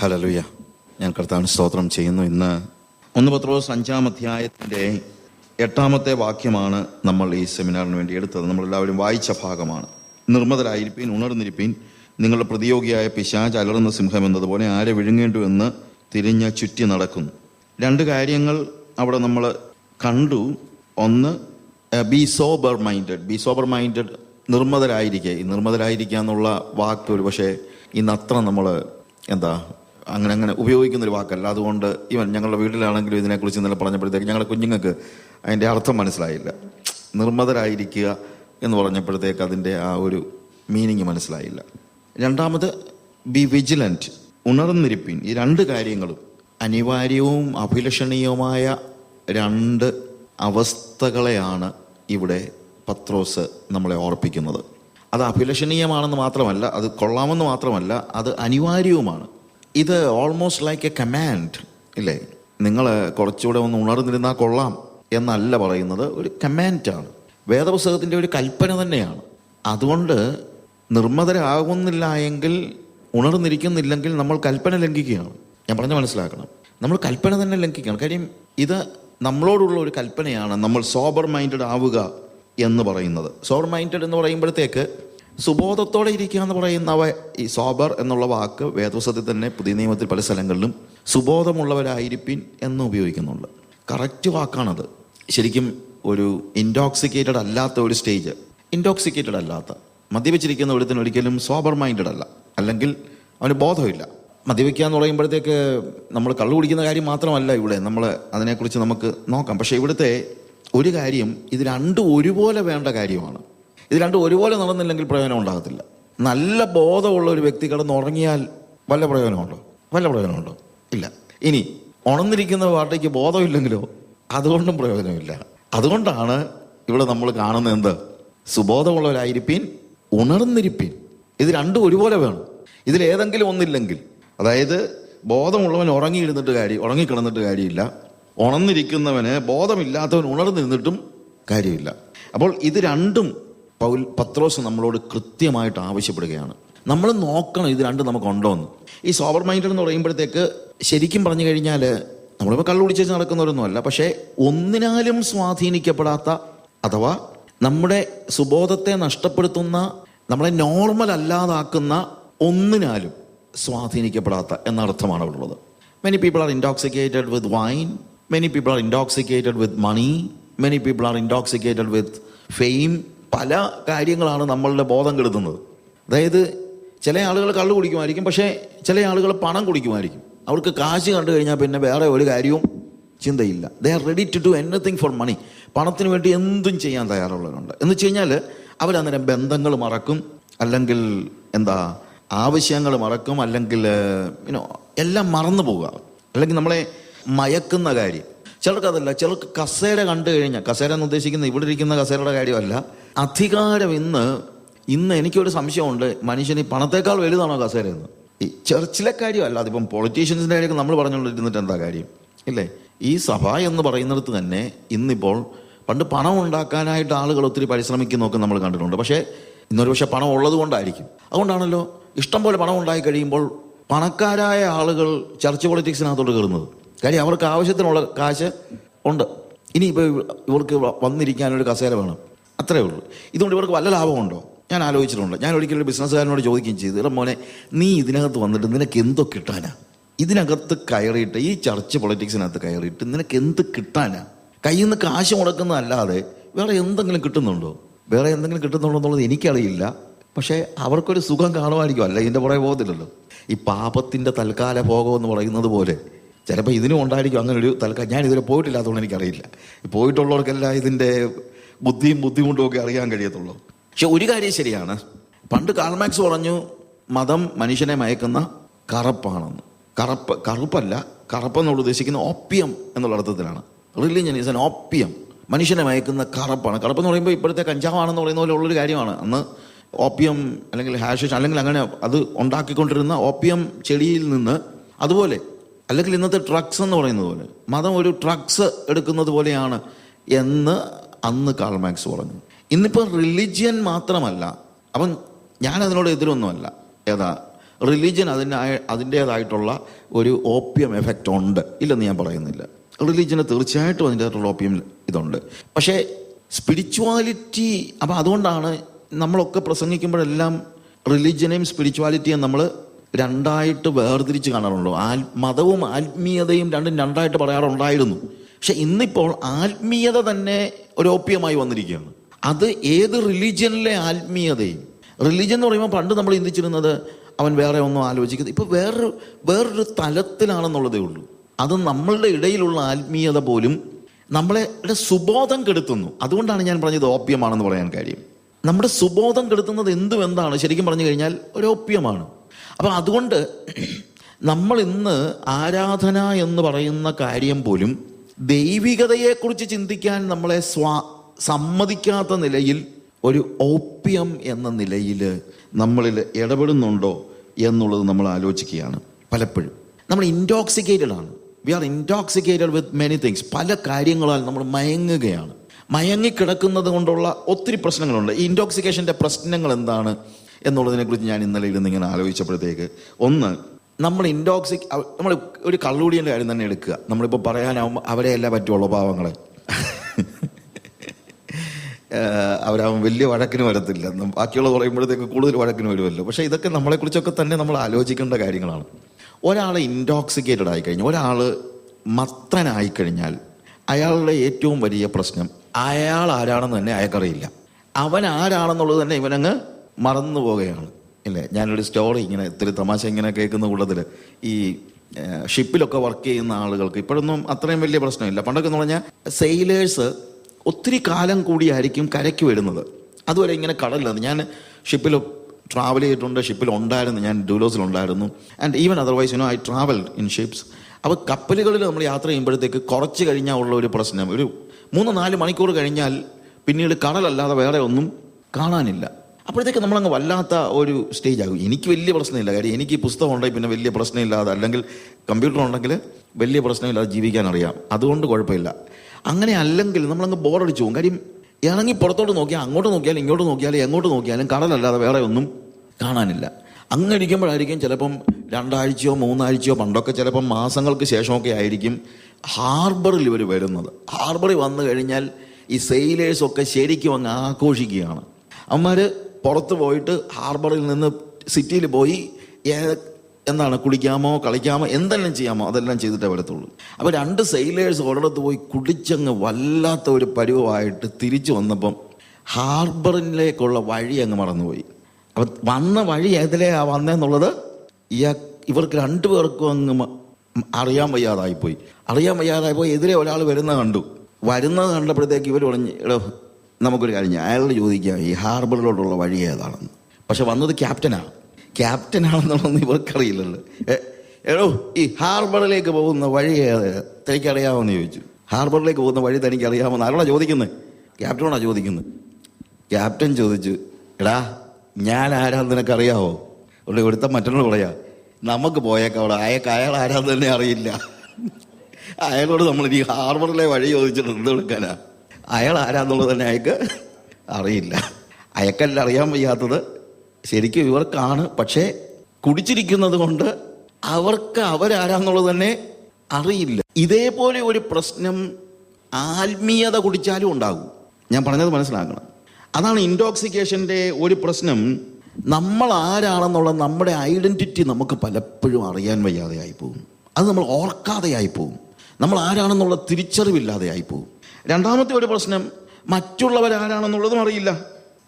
ഹലലുയ ഞാൻ കർത്താവിന് സ്തോത്രം ചെയ്യുന്നു. ഇന്ന് ഒന്ന് പത്രോസ് അഞ്ചാം അധ്യായത്തിന്റെ എട്ടാമത്തെ വാക്യമാണ് നമ്മൾ ഈ സെമിനാറിന് വേണ്ടി എടുത്തത്. നമ്മളെല്ലാവരും വായിച്ച ഭാഗമാണ്. നിർമ്മതരായിരിപ്പീൻ ഉണർന്നിരിപ്പീൻ നിങ്ങളുടെ പ്രതിയോഗിയായ പിശാജ് അലറുന്ന സിംഹം എന്നതുപോലെ ആരെ വിഴുങ്ങേണ്ടു എന്ന് തിരിഞ്ഞ ചുറ്റി നടക്കുന്നു. രണ്ട് കാര്യങ്ങൾ അവിടെ നമ്മൾ കണ്ടു. ഒന്ന് be sober minded be sober minded നിർമ്മതരായിരിക്കുക ഈ നിർമ്മതരായിരിക്കുക എന്നുള്ള വാക്ക് ഒരു പക്ഷേ ഇന്ന് അത്ര നമ്മൾ എന്താ അങ്ങനെ അങ്ങനെ ഉപയോഗിക്കുന്ന ഒരു വാക്കല്ല. അതുകൊണ്ട് ഇവൻ ഞങ്ങളുടെ വീട്ടിലാണെങ്കിലും ഇതിനെക്കുറിച്ച് ഇന്നലെ പറഞ്ഞപ്പോഴത്തേക്ക് ഞങ്ങളുടെ കുഞ്ഞുങ്ങൾക്ക് അതിന്റെ അർത്ഥം മനസ്സിലായില്ല. നിർമ്മതരായിരിക്കുക എന്ന് പറഞ്ഞപ്പോഴത്തേക്ക് അതിന്റെ ആ ഒരു മീനിങ് മനസ്സിലായില്ല. രണ്ടാമത് ബി വിജിലന്റ് ഉണർന്നിരിപ്പിൻ. ഈ രണ്ട് കാര്യങ്ങളും അനിവാര്യവും അഭിലഷണീയവുമായ രണ്ട് അവസ്ഥകളെയാണ് ഇവിടെ പത്രോസ് നമ്മളെ ഓർപ്പിക്കുന്നത്. അത് അഭിലഷണീയമാണെന്ന് മാത്രമല്ല അത് കൊള്ളാമെന്ന് മാത്രമല്ല അത് അനിവാര്യവുമാണ്. ഇത് ഓൾമോസ്റ്റ് ലൈക്ക് എ കമാൻഡ് ഇല്ലേ? നിങ്ങൾ കുറച്ചുകൂടെ ഒന്ന് ഉണർന്നിരുന്നാൽ കൊള്ളാം എന്നല്ല പറയുന്നത് ഒരു കമാൻഡാണ് വേദപുസ്തകത്തിന്റെ ഒരു കൽപ്പന തന്നെയാണ്. അതുകൊണ്ട് നിർമ്മതരാകുന്നില്ല എങ്കിൽ ഉണർന്നിരിക്കുന്നില്ലെങ്കിൽ നമ്മൾ കൽപ്പന ലംഘിക്കുകയാണ്. ഞാൻ പറഞ്ഞ് മനസ്സിലാക്കണം. നമ്മൾ കൽപ്പന തന്നെ ലംഘിക്കുകയാണ്. കാര്യം ഇത് നമ്മളോടുള്ള ഒരു കൽപ്പനയാണ് നമ്മൾ സോബർ മൈൻഡഡ് ആവുക എന്ന് പറയുന്നത്. സോബർ മൈൻഡഡ് എന്ന് പറയുമ്പോഴത്തേക്ക് സുബോധത്തോടെ ഇരിക്കുക എന്ന് പറയുന്നവ ഈ സോബർ എന്നുള്ള വാക്ക് വേദപുസ്തകത്തിൽ തന്നെ പുതിയ നിയമത്തിൽ പല സ്ഥലങ്ങളിലും സുബോധമുള്ളവരായിരിപ്പിൻ എന്ന് ഉപയോഗിക്കുന്നുണ്ട്. കറക്റ്റ് വാക്കാണത്. ശരിക്കും ഒരു ഇൻടോക്സിക്കേറ്റഡ് അല്ലാത്ത ഒരു സ്റ്റേജ് ഇൻടോക്സിക്കേറ്റഡ് അല്ലാത്ത. മദ്യപിച്ചിരിക്കുന്ന ഒരുത്തിന് ഒരിക്കലും സോബർ മൈൻഡഡ് അല്ല. അല്ലെങ്കിൽ അവന് ബോധമില്ല. മദ്യപിക്കുക എന്ന് പറയുമ്പോഴത്തേക്ക് നമ്മൾ കള്ളു കുടിക്കുന്ന കാര്യം മാത്രമല്ല ഇവിടെ. നമ്മൾ അതിനെക്കുറിച്ച് നമുക്ക് നോക്കാം. പക്ഷേ ഇവിടുത്തെ ഒരു കാര്യം ഇത് രണ്ടും ഒരുപോലെ വേണ്ട കാര്യമാണ്. ഇത് രണ്ടും ഒരുപോലെ നടന്നില്ലെങ്കിൽ പ്രയോജനം ഉണ്ടാകത്തില്ല. നല്ല ബോധമുള്ള ഒരു വ്യക്തി കിടന്ന് ഉറങ്ങിയാൽ വല്ല പ്രയോജനമുണ്ടോ? വല്ല പ്രയോജനമുണ്ടോ? ഇല്ല. ഇനി ഉണർന്നിരിക്കുന്ന പാർട്ടിക്ക് ബോധമില്ലെങ്കിലോ അതുകൊണ്ടും പ്രയോജനമില്ല. അതുകൊണ്ടാണ് ഇവിടെ നമ്മൾ കാണുന്നത് എന്ത്? സുബോധമുള്ളവരായിരിപ്പീൻ ഉണർന്നിരിപ്പീൻ. ഇത് രണ്ടും ഒരുപോലെ വേണം. ഇതിലേതെങ്കിലും ഒന്നില്ലെങ്കിൽ. അതായത് ബോധമുള്ളവൻ ഉറങ്ങിയിരുന്നിട്ട് കാര്യം ഉറങ്ങിക്കിടന്നിട്ട് കാര്യമില്ല. ഉണർന്നിരിക്കുന്നവന് ബോധമില്ലാത്തവൻ ഉണർന്നിരുന്നിട്ടും കാര്യമില്ല. അപ്പോൾ ഇത് രണ്ടും പൗൽ പത്രോസ് നമ്മളോട് കൃത്യമായിട്ട് ആവശ്യപ്പെടുകയാണ്. നമ്മൾ നോക്കണം ഇത് രണ്ടും നമുക്കുണ്ടോ എന്ന് ഈ സോബർ മൈൻഡഡ് എന്ന് പറയുമ്പോഴത്തേക്ക് ശരിക്കും പറഞ്ഞു കഴിഞ്ഞാൽ നമ്മളിപ്പോൾ കള്ളു കുടിച്ച് നടക്കുന്നവരൊന്നുമല്ല പക്ഷേ ഒന്നിനാലും സ്വാധീനിക്കപ്പെടാത്ത അഥവാ നമ്മുടെ സുബോധത്തെ നഷ്ടപ്പെടുത്തുന്ന നമ്മളെ നോർമൽ അല്ലാതാക്കുന്ന ഒന്നിനാലും സ്വാധീനിക്കപ്പെടാത്ത എന്ന അർത്ഥമാണ് അവിടെ ഉള്ളത് many people are intoxicated with wine many people are intoxicated with money many people are intoxicated with fame പല കാര്യങ്ങളാണ് നമ്മളുടെ ബോധം കെടുത്തുന്നത് അതായത് ചില ആളുകൾ കള്ളു കുടിക്കുമായിരിക്കും പക്ഷേ ചില ആളുകൾ പണം കുടിക്കുമായിരിക്കും. അവർക്ക് കാശ് കണ്ടു കഴിഞ്ഞാൽ പിന്നെ വേറെ ഒരു കാര്യവും ചിന്തയില്ല. They are ready to do anything for money പണത്തിന് വേണ്ടി എന്തും ചെയ്യാൻ തയ്യാറുള്ളവരുണ്ട്. എന്ന് വെച്ച് കഴിഞ്ഞാൽ അവരന്നേരം ബന്ധങ്ങൾ മറക്കും അല്ലെങ്കിൽ എന്താ ആവശ്യങ്ങൾ മറക്കും അല്ലെങ്കിൽ യുനോ എല്ലാം മറന്നു പോവുക. അല്ലെങ്കിൽ നമ്മളെ മയക്കുന്ന കാര്യം. ചിലർക്കതല്ല ചിലർക്ക് കസേര കണ്ടു കഴിഞ്ഞാൽ കസേര എന്ന് ഉദ്ദേശിക്കുന്ന ഇവിടെ ഇരിക്കുന്ന കസേരയുടെ കാര്യമല്ല. അധികാരം ഇന്ന് ഇന്ന് എനിക്കൊരു സംശയമുണ്ട്. മനുഷ്യന് പണത്തേക്കാൾ വലുതാണോ കസേര എന്ന്? ഈ ചർച്ചിലെ കാര്യമല്ല അതിപ്പം പൊളിറ്റീഷ്യൻസിന്റെ കാര്യമൊക്കെ നമ്മൾ പറഞ്ഞുകൊണ്ടിരുന്നിട്ട് എന്താ കാര്യം? ഇല്ലേ? ഈ സഭ എന്ന് പറയുന്നിടത്ത് തന്നെ ഇന്നിപ്പോൾ പണ്ട് പണം ഉണ്ടാക്കാനായിട്ട് ആളുകൾ ഒത്തിരി പരിശ്രമിക്കുന്നൊക്കെ നമ്മൾ കണ്ടിട്ടുണ്ട്. പക്ഷേ ഇന്നൊരു പക്ഷേ പണം ഉള്ളത് കൊണ്ടായിരിക്കും. അതുകൊണ്ടാണല്ലോ ഇഷ്ടം പോലെ പണം ഉണ്ടായി കഴിയുമ്പോൾ പണക്കാരായ ആളുകൾ ചർച്ച് പൊളിറ്റിക്സിനകത്തോട്ട് കയറുന്നത്. കാര്യം അവർക്ക് ആവശ്യത്തിനുള്ള കാശ് ഉണ്ട്. ഇനി ഇപ്പോൾ ഇവർക്ക് വന്നിരിക്കാനൊരു കസേര വേണം. അത്രേ ഉള്ളൂ. ഇതുകൊണ്ട് ഇവർക്ക് വല്ല ലാഭമുണ്ടോ? ഞാൻ ആലോചിച്ചിട്ടുണ്ട്. ഞാൻ ഒരിക്കലും ഒരു ബിസിനസ്സുകാരനോട് ചോദിക്കുകയും ചെയ്തു. ഇടം മോനെ നീ ഇതിനകത്ത് വന്നിട്ട് നിനക്ക് എന്തോ കിട്ടാനാ? ഇതിനകത്ത് കയറിയിട്ട് ഈ ചർച്ച് പൊളിറ്റിക്സിനകത്ത് കയറിയിട്ട് നിനക്ക് എന്ത് കിട്ടാനാ? കയ്യിൽ നിന്ന് കാശ് മുടക്കുന്നതല്ലാതെ വേറെ എന്തെങ്കിലും കിട്ടുന്നുണ്ടോ? വേറെ എന്തെങ്കിലും കിട്ടുന്നുണ്ടോ എന്നുള്ളത് എനിക്കറിയില്ല. പക്ഷേ അവർക്കൊരു സുഖം കാണുമായിരിക്കും. അല്ല ഇതിന്റെ പുറകെ പോകത്തില്ലല്ലോ. ഈ പാപത്തിന്റെ തൽക്കാല ഭോഗം എന്ന് പറയുന്നത് പോലെ ചിലപ്പോൾ ഇതിനും ഉണ്ടായിരിക്കും. അങ്ങനെ ഒരു തൽക്കാലം ഞാൻ ഇതുവരെ പോയിട്ടില്ലാത്തതുകൊണ്ട് എനിക്കറിയില്ല. പോയിട്ടുള്ളവർക്കെല്ലാം ഇതിന്റെ ബുദ്ധിയും ബുദ്ധിമുട്ടും ഒക്കെ അറിയാൻ കഴിയത്തുള്ളൂ. പക്ഷെ ഒരു കാര്യം ശരിയാണ്. പണ്ട് കാൾമാക്സ് പറഞ്ഞു മതം മനുഷ്യനെ മയക്കുന്ന കറപ്പാണെന്ന്. കറുപ്പ് കറുപ്പല്ല കറുപ്പെന്നുള്ള ഉദ്ദേശിക്കുന്ന ഓപ്പിയം എന്നുള്ള അർത്ഥത്തിലാണ്. റിലീജിയൻ ഈസ് ആൻ ഓപ്പിയം മനുഷ്യനെ മയക്കുന്ന കറുപ്പാണ്. കറുപ്പെന്ന് പറയുമ്പോൾ ഇപ്പോഴത്തെ കഞ്ചാവാണെന്ന് പറയുന്ന പോലെ ഉള്ളൊരു കാര്യമാണ്. അന്ന് ഓപ്പിയം അല്ലെങ്കിൽ ഹാഷിഷ് അല്ലെങ്കിൽ അങ്ങനെ അത് ഉണ്ടാക്കിക്കൊണ്ടിരുന്ന ഓപ്പിയം ചെടിയിൽ നിന്ന് അതുപോലെ അല്ലെങ്കിൽ ഇന്നത്തെ ഡ്രഗ്സ് എന്ന് പറയുന്നത് പോലെ മതം ഒരു ഡ്രഗ്സ് എടുക്കുന്നത് പോലെയാണ് എന്ന് അന്ന് കാൾമാക്സ് പറഞ്ഞു. ഇന്നിപ്പോൾ റിലിജിയൻ മാത്രമല്ല അപ്പം ഞാൻ അതിനോട് എതിരൊന്നുമല്ല. ഏതാ? റിലിജിയൻ അതിന് അതിന്റേതായിട്ടുള്ള ഒരു ഓപ്പിയം എഫക്റ്റ് ഉണ്ട് ഇല്ലെന്ന് ഞാൻ പറയുന്നില്ല. റിലിജിയന് തീർച്ചയായിട്ടും അതിന്റേതായിട്ടുള്ള ഓപ്പിയം ഇതുണ്ട്. പക്ഷേ സ്പിരിച്വാലിറ്റി അപ്പം അതുകൊണ്ടാണ് നമ്മളൊക്കെ പ്രസംഗിക്കുമ്പോഴെല്ലാം റിലിജ്യനെയും സ്പിരിച്വാലിറ്റിയും നമ്മൾ രണ്ടായിട്ട് വേർതിരിച്ച് കാണാറുള്ളൂ ആൽ ആത്മീയതയും രണ്ടും രണ്ടായിട്ട് പറയാറുണ്ടായിരുന്നു. പക്ഷെ ഇന്നിപ്പോൾ ആത്മീയത തന്നെ ഒരു ഓപ്യമായി വന്നിരിക്കുകയാണ്. അത് ഏത് റിലീജിയനിലെ ആത്മീയതയും. റിലീജിയൻ എന്ന് പറയുമ്പോൾ പണ്ട് നമ്മൾ ചിന്തിച്ചിരുന്നത് അവൻ വേറെ ഒന്നും ആലോചിക്കുന്നത് ഇപ്പോൾ വേറൊരു വേറൊരു തലത്തിലാണെന്നുള്ളതേ ഉള്ളൂ. അത് നമ്മളുടെ ഇടയിലുള്ള ആത്മീയത പോലും നമ്മളെ സുബോധം കെടുത്തുന്നു. അതുകൊണ്ടാണ് ഞാൻ പറഞ്ഞത് ഓപ്യമാണെന്ന് പറയാൻ കാര്യം. നമ്മുടെ സുബോധം കെടുത്തുന്നത് എന്തും എന്താണ് ശരിക്കും പറഞ്ഞു കഴിഞ്ഞാൽ ഒരു ഓപ്യമാണ് അപ്പം അതുകൊണ്ട് നമ്മൾ ഇന്ന് ആരാധന എന്ന് പറയുന്ന കാര്യം പോലും ദൈവികതയെക്കുറിച്ച് ചിന്തിക്കാൻ നമ്മളെ സ്വാ സമ്മതിക്കാത്ത നിലയിൽ ഒരു ഓപ്യം എന്ന നിലയിൽ നമ്മളിൽ ഇടപെടുന്നുണ്ടോ എന്നുള്ളത് നമ്മൾ ആലോചിക്കുകയാണ് പലപ്പോഴും. നമ്മൾ ഇൻടോക്സിക്കേറ്റഡ് ആണ്. We are intoxicated with many things പല കാര്യങ്ങളാൽ നമ്മൾ മയങ്ങുകയാണ്. മയങ്ങിക്കിടക്കുന്നത് കൊണ്ടുള്ള ഒത്തിരി പ്രശ്നങ്ങളുണ്ട്. ഈ ഇൻടോക്സിക്കേഷന്റെ പ്രശ്നങ്ങൾ എന്താണ് എന്നുള്ളതിനെക്കുറിച്ച് ഞാൻ ഇന്നലെ ഇരുന്ന് ഇങ്ങനെ ആലോചിച്ചപ്പോഴത്തേക്ക് ഒന്ന് നമ്മൾ ഇൻടോക്സിക് നമ്മൾ ഒരു കള്ളുകൂടിയന്റെ കാര്യം തന്നെ എടുക്കുക. നമ്മളിപ്പോൾ പറയാനാവുമ്പോൾ അവരെ അല്ല പറ്റുള്ളൂ പാവങ്ങളെ. അവരാവും വലിയ വഴക്കിന് വരത്തില്ല. ബാക്കിയുള്ള പറയുമ്പോഴത്തേക്ക് കൂടുതൽ വഴക്കിന് വരുമല്ലോ പക്ഷേ ഇതൊക്കെ നമ്മളെക്കുറിച്ചൊക്കെ തന്നെ നമ്മൾ ആലോചിക്കേണ്ട കാര്യങ്ങളാണ്. ഒരാൾ ഇൻടോക്സിക്കേറ്റഡ് ആയി ഒരാൾ മത്തനായി കഴിഞ്ഞാൽ അയാളുടെ ഏറ്റവും വലിയ പ്രശ്നം അയാൾ ആരാണെന്ന് തന്നെ അയാൾക്കറിയില്ല. അവൻ ആരാണെന്നുള്ളത് തന്നെ ഇവനങ്ങ് മറന്നു പോവുകയാണ് ഇല്ലേ? ഞാനൊരു സ്റ്റോറി ഇങ്ങനെ ഇത്തിരി തമാശ ഇങ്ങനെ കേൾക്കുന്ന കൂട്ടത്തിൽ ഈ ഷിപ്പിലൊക്കെ വർക്ക് ചെയ്യുന്ന ആളുകൾക്ക് ഇപ്പോഴൊന്നും അത്രയും വലിയ പ്രശ്നമില്ല. പണ്ടൊക്കെ എന്ന് പറഞ്ഞാൽ സെയിലേഴ്സ് ഒത്തിരി കാലം കൂടിയായിരിക്കും കരയ്ക്ക് വരുന്നത്. അതുവരെ ഇങ്ങനെ കടലിലാണ് ഞാൻ ഷിപ്പിൽ ട്രാവൽ ചെയ്തിട്ടുണ്ട്. ഷിപ്പിൽ ഉണ്ടായിരുന്നു. ഞാൻ ഡൂലോസിലുണ്ടായിരുന്നു and even otherwise you know I travel in ships അപ്പോൾ കപ്പലുകളിൽ നമ്മൾ യാത്ര ചെയ്യുമ്പോഴത്തേക്ക് കുറച്ച് കഴിഞ്ഞാൽ ഉള്ള ഒരു പ്രശ്നം. ഒരു മൂന്ന് നാല് മണിക്കൂർ കഴിഞ്ഞാൽ പിന്നീട് കടലല്ലാതെ വേറെ ഒന്നും കാണാനില്ല. അപ്പോഴത്തേക്ക് നമ്മളങ്ങ് വല്ലാത്ത ഒരു സ്റ്റേജ് ആകും. എനിക്ക് വലിയ പ്രശ്നമില്ല. കാര്യം എനിക്ക് പുസ്തകം ഉണ്ടെങ്കിൽ പിന്നെ വലിയ പ്രശ്നമില്ലാതെ അല്ലെങ്കിൽ കമ്പ്യൂട്ടർ ഉണ്ടെങ്കിൽ വലിയ പ്രശ്നമില്ലാതെ ജീവിക്കാൻ അറിയാം. അതുകൊണ്ട് കുഴപ്പമില്ല. അങ്ങനെ അല്ലെങ്കിൽ നമ്മളങ്ങ് ബോറടിച്ചു പോകും. കാര്യം ഇറങ്ങി പുറത്തോട്ട് നോക്കിയാൽ അങ്ങോട്ട് നോക്കിയാലും ഇങ്ങോട്ട് നോക്കിയാലും എങ്ങോട്ട് നോക്കിയാലും കടലല്ലാതെ വേറെ ഒന്നും കാണാനില്ല. അങ്ങനെ ഇരിക്കുമ്പോഴായിരിക്കും ചിലപ്പം രണ്ടാഴ്ചയോ മൂന്നാഴ്ചയോ പണ്ടൊക്കെ ചിലപ്പം മാസങ്ങൾക്ക് ശേഷമൊക്കെ ആയിരിക്കും ഹാർബറിൽ ഇവർ വരുന്നത്. ഹാർബറിൽ വന്നു കഴിഞ്ഞാൽ ഈ സെയിലേഴ്സൊക്കെ ശരിക്കും അങ്ങ് ആഘോഷിക്കുകയാണ്. അവന്മാർ പുറത്ത് പോയിട്ട് ഹാർബറിൽ നിന്ന് സിറ്റിയിൽ പോയി എന്താണ് കുളിക്കാമോ കളിക്കാമോ എന്തെല്ലാം ചെയ്യാമോ അതെല്ലാം ചെയ്തിട്ടേ വരത്തുള്ളൂ. അപ്പോൾ രണ്ട് സെയിലേഴ്സ് ഒരിടത്ത് പോയി കുടിച്ചങ്ങ് വല്ലാത്ത ഒരു പരുവമായിട്ട് തിരിച്ചു വന്നപ്പം ഹാർബറിലേക്കുള്ള വഴി അങ്ങ് മറന്നുപോയി. അപ്പം വന്ന വഴി ഏതിലെയാ വന്നതെന്നുള്ളത് ഇയാ ഇവർക്ക് രണ്ടുപേർക്കും അങ്ങ് അറിയാൻ വയ്യാതായിപ്പോയി. അറിയാൻ വയ്യാതായിപ്പോയി. എതിരെ ഒരാൾ വരുന്നത് കണ്ടു. വരുന്നത് കണ്ടപ്പോഴത്തേക്ക് ഇവർ പറഞ്ഞു എടോ നമുക്കൊരു കാര്യം അയാളോട് ചോദിക്കാം ഈ ഹാർബറിലോട്ടുള്ള വഴി ഏതാണെന്ന്. പക്ഷെ വന്നത് ക്യാപ്റ്റനാണ്. ക്യാപ്റ്റനാണെന്നുള്ളതൊന്നും ഇവർക്കറിയില്ലല്ലോ. എടോ ഈ ഹാർബറിലേക്ക് പോകുന്ന വഴി തനിക്കറിയാമെന്ന് ചോദിച്ചു. ഹാർബറിലേക്ക് പോകുന്ന വഴി തനിക്ക് അറിയാമെന്ന് ആരോടാ ചോദിക്കുന്നത് ക്യാപ്റ്റനോടാ ചോദിക്കുന്നത് ക്യാപ്റ്റൻ ചോദിച്ചു എടാ ഞാൻ ആരാന്ന് നിനക്കറിയാവോ? ഉള്ള കൊടുത്ത മറ്റൊരു പറയാ. നമുക്ക് പോയേക്കാം അവിടെ. അയാൾക്ക് അയാൾ ആരാന്ന് തന്നെ അറിയില്ല. അയാളോട് നമ്മൾ ഈ ഹാർബറിലെ വഴി ചോദിച്ചിട്ട് എന്ത് കൊടുക്കാനാ? അയാൾ ആരാന്നുള്ളത് തന്നെ അയാൾക്ക് അറിയില്ല. അയക്കല്ല അറിയാൻ വയ്യാത്തത് ശരിക്കും ഇവർക്കാണ്. പക്ഷേ കുടിച്ചിരിക്കുന്നത് കൊണ്ട് അവർക്ക് അവരാരാന്നുള്ളത് തന്നെ അറിയില്ല. ഇതേപോലെ ഒരു പ്രശ്നം ആത്മീയത കുടിച്ചാലും ഉണ്ടാകും. ഞാൻ പറഞ്ഞത് മനസ്സിലാക്കണം. അതാണ് ഇൻടോക്സിക്കേഷന്റെ ഒരു പ്രശ്നം. നമ്മൾ ആരാണെന്നുള്ള നമ്മുടെ ഐഡന്റിറ്റി നമുക്ക് പലപ്പോഴും അറിയാൻ വയ്യാതെ പോകും. അത് നമ്മൾ ഓർക്കാതെ പോകും. നമ്മൾ ആരാണെന്നുള്ള തിരിച്ചറിവില്ലാതെ പോകും രണ്ടാമത്തെ ഒരു പ്രശ്നം മറ്റുള്ളവരാരാണെന്നുള്ളതും അറിയില്ല.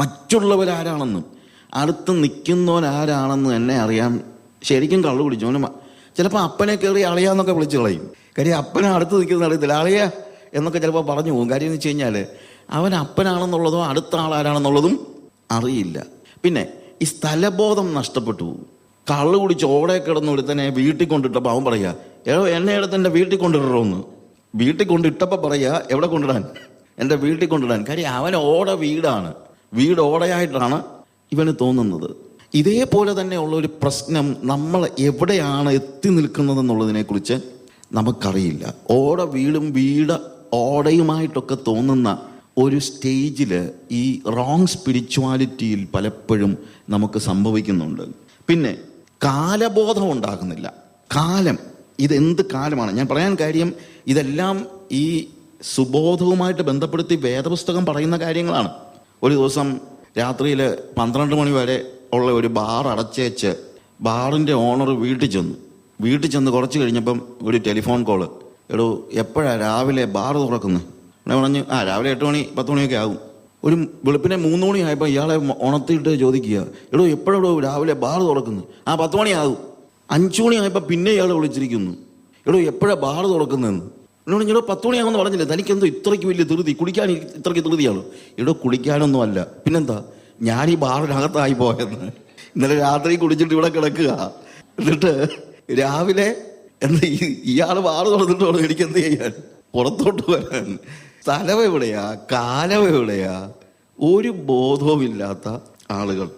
മറ്റുള്ളവരാരാണെന്നും. അടുത്ത് നിൽക്കുന്നവൻ ആരാണെന്ന് തന്നെ അറിയാൻ ശരിക്കും കള്ളു കുടിച്ചു. അവന് ചിലപ്പോൾ അപ്പനെ കയറി അളിയാന്നൊക്കെ വിളിച്ച് കളയും. കാര്യം അപ്പനെ അടുത്ത് നിൽക്കുന്ന അറിയത്തില്ല. അളിയ എന്നൊക്കെ ചിലപ്പോൾ പറഞ്ഞു പോകും. കാര്യം എന്ന് വെച്ച് കഴിഞ്ഞാൽ അവൻ അപ്പനാണെന്നുള്ളതും അടുത്ത ആളാരാണെന്നുള്ളതും അറിയില്ല. പിന്നെ ഈ സ്ഥലബോധം നഷ്ടപ്പെട്ടു പോകും. കള്ളു കുടിച്ച് ഓടെ കിടന്ന് ഒരുത്തനെ വീട്ടിൽ കൊണ്ടിട്ടപ്പോൾ അവൻ പറയുക ഏതോ എന്നെ എടുത്ത് എന്റെ വീട്ടിൽ കൊണ്ടിടണമെന്ന് വീട്ടിൽ കൊണ്ടിട്ടപ്പോൾ പറയുക എവിടെ കൊണ്ടിടാൻ? എന്റെ വീട്ടിൽ കൊണ്ടിടാൻ. കാര്യം അവൻ ഓട വീടാണ്. വീട് ഓടയായിട്ടാണ് ഇവന് തോന്നുന്നത്. ഇതേപോലെ തന്നെയുള്ള ഒരു പ്രശ്നം നമ്മൾ എവിടെയാണ് എത്തി നിൽക്കുന്നതെന്നുള്ളതിനെക്കുറിച്ച് നമുക്കറിയില്ല. ഓട വീടും വീട് ഓടയുമായിട്ടൊക്കെ തോന്നുന്ന ഒരു സ്റ്റേജിൽ ഈ റോങ് സ്പിരിച്വാലിറ്റിയിൽ പലപ്പോഴും നമുക്ക് സംഭവിക്കുന്നുണ്ട്. പിന്നെ കാലബോധം ഉണ്ടാകുന്നില്ല കാലം ഇതെന്ത് കാലമാണ്? ഞാൻ പറയാൻ കാര്യം ഇതെല്ലാം ഈ സുബോധവുമായിട്ട് ബന്ധപ്പെടുത്തി വേദപുസ്തകം പറയുന്ന കാര്യങ്ങളാണ്. ഒരു ദിവസം രാത്രിയിൽ പന്ത്രണ്ട് മണി വരെ ഉള്ള ഒരു ബാർ അടച്ചേച്ച് ബാറിന്റെ ഓണർ വീട്ടിൽ ചെന്നു. വീട്ടിൽ ചെന്ന് കുറച്ച് കഴിഞ്ഞപ്പം ഒരു ടെലിഫോൺ കോൾ. എടോ എപ്പോഴാണ് രാവിലെ ബാർ തുറക്കുന്നത് ഉടനെ പറഞ്ഞു ആ രാവിലെ എട്ട് മണി പത്ത് മണിയൊക്കെ ആകും ഒരു വെളുപ്പിനെ മൂന്ന് മണി ആയപ്പോൾ ഇയാളെ ഉണർത്തിയിട്ട് ചോദിക്കുക എടോ എപ്പോഴോ രാവിലെ ബാർ തുറക്കുന്നു? ആ പത്ത് മണിയാകും. അഞ്ചു മണിയായപ്പോൾ പിന്നെ ഇയാൾ വിളിച്ചിരിക്കുന്നു. എടോ എപ്പോഴാണ് ബാർ തുറക്കുന്നതെന്ന്? എന്നോട് ഞങ്ങളോ പത്ത് മണിയാകുമെന്ന് പറഞ്ഞില്ല? തനിക്കെന്തോ ഇത്രയ്ക്ക് വലിയ ധൃതി കുടിക്കാൻ ഇത്രയ്ക്ക് ധൃതിയാണ്? എടോ കുടിക്കാനൊന്നും അല്ല. പിന്നെന്താ? ഞാൻ ഈ ബാറിനകത്തായി പോയെന്ന്. ഇന്നലെ രാത്രി കുടിച്ചിട്ട് ഇവിടെ കിടക്കുക. എന്നിട്ട് രാവിലെ എന്താ ഇയാൾ ബാർ തുറന്നിട്ട് എനിക്ക് എന്ത് ചെയ്യാൻ? പുറത്തോട്ട് വരാൻ. സ്ഥലം എവിടെയാ കാലം എവിടെയാ ഒരു ബോധവുമില്ലാത്ത ആളുകൾ.